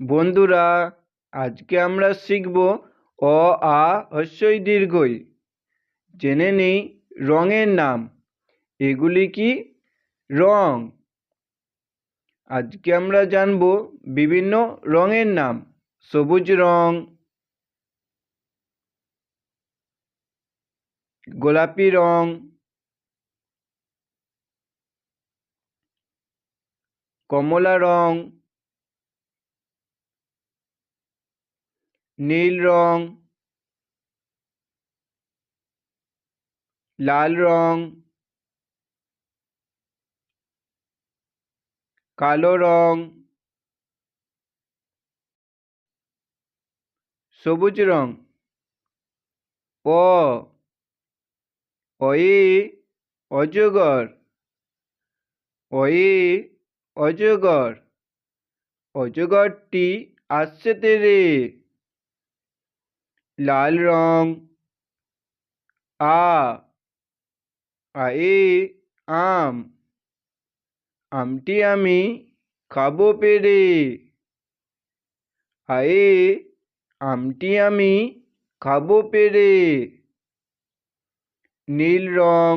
বন্ধুরা, আজকে আমরা শিখব অ, আ হস্যই দীর্ঘই। জেনে নেই রঙের নাম। এগুলি কি? রং। আজকে আমরা জানব বিভিন্ন রঙের নাম। সবুজ রং, গোলাপি রং, কমলা রং নীল রং, লাল রং, কালো রং, সবুজ রং, অ অয়ে অজগর অয়ে অজগর, অজগরটি আসছে তেরে। লাল রং। আ। আয়ে আম। আমটি আমি খাব পেরে। আয়ে আমটি আমি খাব পেরে। নীল রং।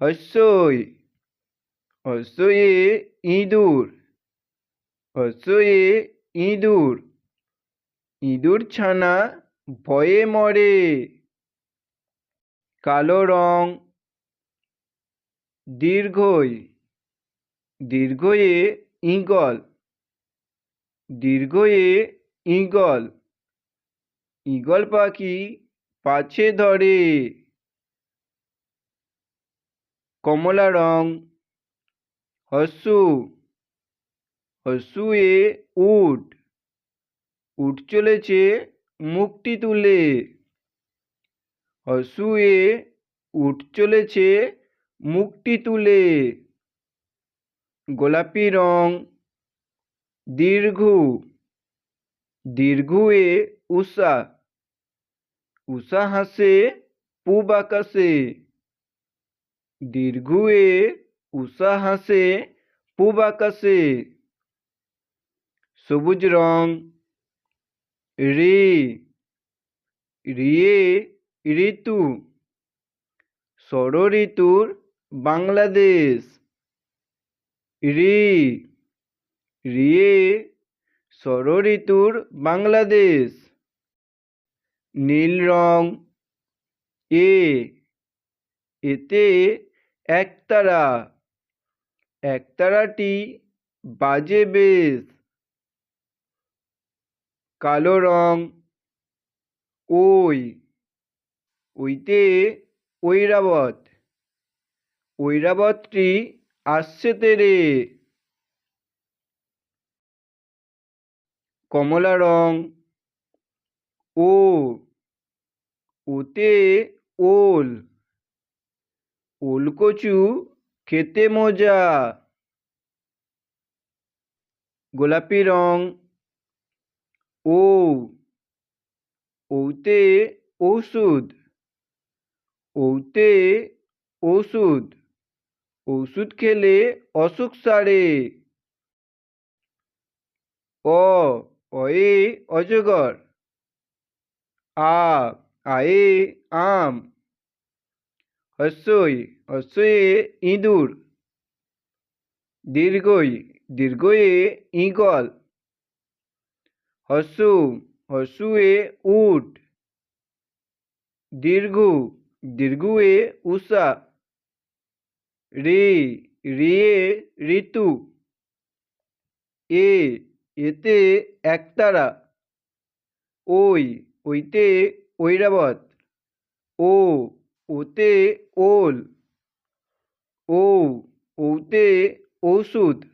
হস্যই। হস্যয়ে ইঁদুর। হস্যয়ে ইঁদুর। ইঁদুর ছানা ভয়ে মরে। কালো রং দীর্ঘই। দীর্ঘয়ে ঈগল। দীর্ঘয়ে ঈগল। ঈগল পাখি পাছে ধরে। কমলা রং হস্যু। হস্যুয়ে উট। উট চলেছে মুখটি তুলে। হস্যুয়ে উট চলেছে মুখটি তুলে। গোলাপি রং দীর্ঘ দীর্ঘয়ে উষা। উষা হাসে, পূব আকাশে। দীর্ঘয়ে উষা হাসে, পূব আকাশে। সবুজ রং রে রিয়ে ঋতু ষড় ঋতুর বাংলাদেশ। রি রিয়ে ষড় ঋতুর বাংলাদেশ। নীল রং, এ, এতে একতারা। একতারাটি বাজে বেশ। কালো রং। ওই, ওইতে ঐরাবত। ঐরাবতটি আসছে তেরে। কমলা রং। ও, ওতে ওল। ওলকচু খেতে মজা। গোলাপি রং। ও ওতে ওষুধ ওতে ওষুধ ওষুধ খেলে অসুখ সারে। অ অয়ে অজগর। আ আয়ে আম। হস্যই হস্যয়ে ইঁদুর। দীর্ঘই দীর্ঘয়ে ঈগল হস্যু উট। দীর্ঘ, দীর্ঘয়ে উষা। রে, রিয়ে ঋতু। এ, এতে একতারা। ওই, ওইতে ঐরাবত। ও, ওতে ওল। ও ওতে ঔষধ।